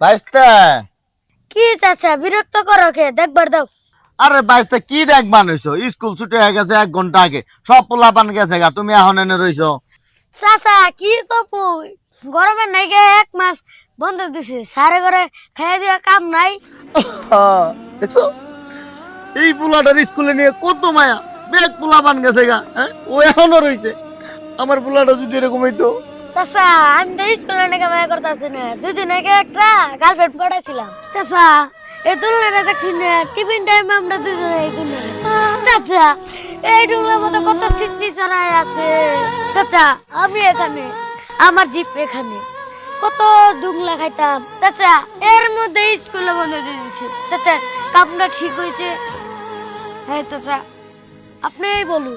বাইস্তা। কি চাচা বিরক্ত করো কে? দেখবার দাও। আরে বাইস্তা কি দেখ মানুষ স্কুল ছুটি হয়ে গেছে এক ঘণ্টা আগে। সব পোলা পান গেছে গা তুমি এখন এনে রইছো। চাচা কি কপু? গরমের নাই গে এক মাস বন্ধ দিছে। সারে ঘরে খাইয়া দেওয়া কাম নাই। দেখছ? এই পোলাটার স্কুলে নিয়ে কত মায়া। বেগ পোলা পান গেছে গা হ্যাঁ? ও এখনও রইছে। আমার পোলাটা যদি এরকম হইতো চাচা, আমি তো স্কুলে নাকি মায়া করতেছি না দুদিন আগে একটা গার্লফ্রেন্ড পড়াইছিলাম চাচা, এই তুলনাটা দেখছি না টিফিন টাইমে আমরা দুজনে এই তুলনাটা চাচা, এই ডুংলার মতো কত সিটনি চড়াই আছে। চাচা, আমি এখানে, আমার জিপ এখানে। কত ডুংলা খাইতাম। চাচা, এর মধ্যে স্কুলে বন্ধ দিয়ে দিছে। চাচা, কামটা ঠিক হয়েছে? হ্যাঁ চাচা, আপনিই বলুন।